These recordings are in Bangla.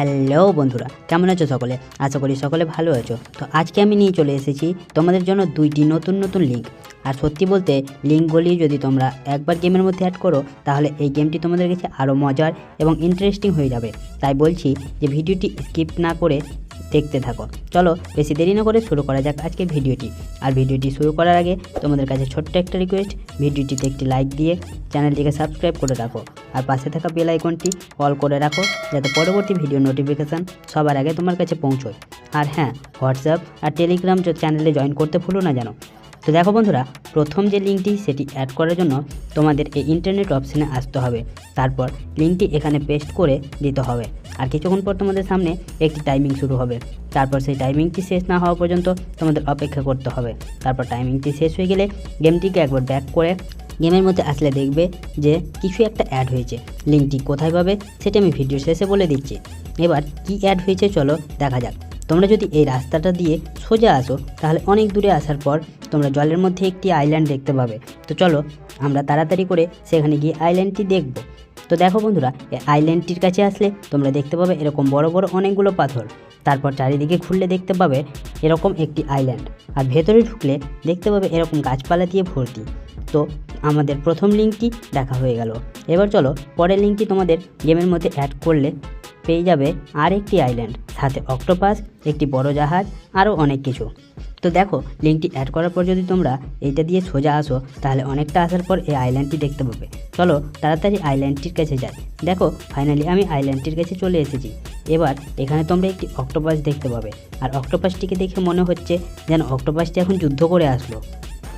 হ্যালো বন্ধুরা, কেমন আছো সকলে? আশা করি সকলে ভালো আছো। তো আজকে আমি নিয়ে চলে এসেছি তোমাদের জন্য দুইটি নতুন নতুন লিঙ্ক আর সত্যি বলতে লিঙ্কগুলি যদি তোমরা একবার গেমের মধ্যে অ্যাড করো, তাহলে এই গেমটি তোমাদের কাছে আরও মজার এবং ইন্টারেস্টিং হয়ে যাবে। তাই বলছি যে ভিডিওটি স্কিপ না করে দেখতে থাকো। চলো বেশি দেরি না করে শুরু করা যাক আজকে ভিডিওটি। আর ভিডিওটি শুরু করার আগে তোমাদের কাছে ছোট্ট একটা রিকোয়েস্ট ভিডিওটিতে একটি লাইক দিয়ে চ্যানেলটিকে সাবস্ক্রাইব করে রাখো আর পাশে থাকা বেল আইকনটি অল করে রাখো যাতে পরবর্তী ভিডিও নোটিফিকেশান সবার আগে তোমার কাছে পৌঁছয়। আর হ্যাঁ হোয়াটসঅ্যাপ আর টেলিগ্রাম চ্যানেলে জয়েন করতে ভুলো না জানো তো দেখো বন্ধুরা, প্রথম যে লিঙ্কটি সেটি অ্যাড করার জন্য তোমাদের এই ইন্টারনেট অপশানে আসতে হবে। তারপর লিঙ্কটি এখানে পেস্ট করে দিতে হবে। আর কিছুক্ষণ পর তোমাদের সামনে একটি টাইমিং শুরু হবে। তারপর সেই টাইমিংটি শেষ না হওয়া পর্যন্ত তোমাদের অপেক্ষা করতে হবে। তারপর টাইমিংটি শেষ হয়ে গেলে গেমটিকে একবার ব্যাক করে গেমের মধ্যে আসলে দেখবে যে কিছু একটা অ্যাড হয়েছে। লিঙ্কটি কোথায় পাবে সেটা আমি ভিডিও শেষে বলে দিচ্ছি। এবার কি অ্যাড হয়েছে চলো দেখা যাক। তোমরা যদি এই রাস্তাটা দিয়ে সোজা আসো, তাহলে অনেক দূরে আসার পর তোমরা জলের মধ্যে একটি আইল্যান্ড দেখতে পাবে। তো চলো, আমরা তাড়াতাড়ি করে সেখানে গিয়ে আইল্যান্ডটি দেখব। তো দেখো বন্ধুরা এই আইল্যান্ডটির কাছে আসলে তোমরা দেখতে পাবে এরকম বড় বড় অনেকগুলো পাথর। তারপর চারিদিকে ঘুরলে দেখতে পাবে এরকম একটি আইল্যান্ড আর ভেতরে ঢুকলে দেখতে পাবে এরকম গাছপালা দিয়ে ভর্তি। তো আমাদের প্রথম লিঙ্কটি দেখা হয়ে গেল। এবার চলো, পরের লিঙ্কটি তোমাদের গেমের মধ্যে অ্যাড করলে পেয়ে যাবে আর একটি আইল্যান্ড সাথে অক্টোপাস একটি বড় জাহাজ, আরও অনেক কিছু। তো দেখো লিঙ্কটি অ্যাড করার পর যদি তোমরা এইটা দিয়ে সোজা আসো, তাহলে অনেকটা আসার পর এই আইল্যান্ডটি দেখতে পাবে। চলো, তাড়াতাড়ি আইল্যান্ডটির কাছে যাই। দেখো ফাইনালি আমি আইল্যান্ডটির কাছে চলে এসেছি। এবার এখানে তোমরা একটি অক্টোপাস দেখতে পাবে। আর অক্টোপাসটিকে দেখে মনে হচ্ছে যেন অক্টোপাসটি এখন যুদ্ধ করে আসলো।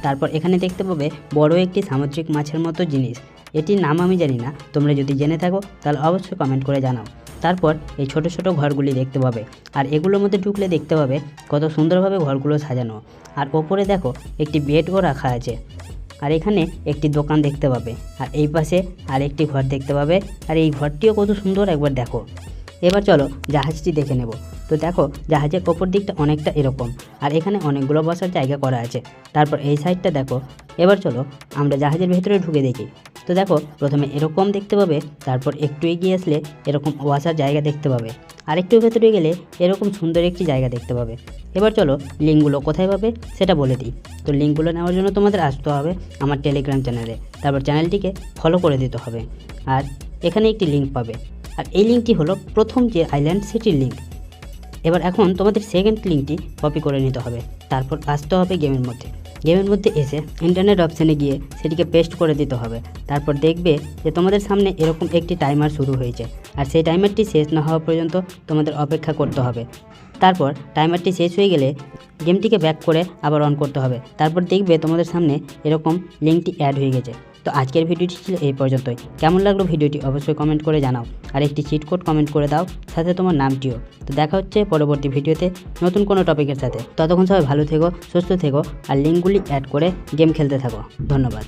তারপর এখানে দেখতে পাবে বড় একটি সামুদ্রিক মাছের মতো জিনিস। এটির নাম আমি জানি না। তোমরা যদি জেনে থাকো, তাহলে অবশ্যই কমেন্ট করে জানাও। তারপর এই ছোট ছোট ঘরগুলি দেখতে পাবে। আর এগুলোর মধ্যে ঢুকলে দেখতে পাবে কত সুন্দরভাবে ঘরগুলো সাজানো। আর ওপরে দেখো একটি বেডও রাখা আছে। আর এখানে একটি দোকান দেখতে পাবে। আর এই পাশে আর একটি ঘর দেখতে পাবে। আর এই ঘরটিও কত সুন্দর একবার দেখো। এবার চলো জাহাজটি দেখে নেব। তো দেখো জাহাজের ওপর দিকটা অনেকটা এরকম। আর এখানে অনেকগুলো বসার জায়গা করা আছে। তারপর এই সাইডটা দেখো। এবার চলো আমরা জাহাজের ভেতরে ঢুকে দেখি। তো দেখো, প্রথমে এরকম দেখতে পাবে, তারপর একটু এগিয়ে আসলে এরকম বসার জায়গা দেখতে পাবে। আর একটু ভেতরে গেলে এরকম সুন্দর একটি জায়গা দেখতে পাবে। এবার চলো, লিঙ্কগুলো কোথায় পাবে সেটা বলে দিই। তো লিঙ্কগুলো নেওয়ার জন্য তোমাদের আসতে হবে আমার টেলিগ্রাম চ্যানেলে। তারপর চ্যানেলটিকে ফলো করে দিতে হবে। আর এখানে একটি লিঙ্ক পাবে। আর এই লিঙ্কটি হলো প্রথম যে আইল্যান্ড সিটির লিঙ্ক এবার এখন তোমাদের সেকেন্ড লিঙ্কটি কপি করে নিতে হবে। তারপর আসতে হবে গেমের মধ্যে। গেমের মধ্যে এসে ইন্টারনেট অপশানে গিয়ে সেটিকে পেস্ট করে দিতে হবে। তারপর দেখবে যে তোমাদের সামনে এরকম একটি টাইমার শুরু হয়েছে আর সেই টাইমারটি শেষ না হওয়া পর্যন্ত তোমাদের অপেক্ষা করতে হবে। তারপর টাইমারটি শেষ হয়ে গেলে গেমটিকে ব্যাক করে আবার অন করতে হবে। তারপর দেখবে তোমাদের সামনে এরকম লিঙ্কটি অ্যাড হয়ে গেছে। তো আজকের ভিডিওটি ছিল এই পর্যন্তই। কেমন লাগল ভিডিওটি অবশ্যই কমেন্ট করে জানাও। আর একটি চিট কোড কমেন্ট করে দাও, সাথে তোমার নামটিও। তো দেখা হচ্ছে পরবর্তী ভিডিওতে নতুন কোনো টপিকের সাথে। ততক্ষণ সবাই ভালো থেকো, সুস্থ থেকো, আর লিঙ্কগুলি অ্যাড করে গেম খেলতে থাকো। ধন্যবাদ।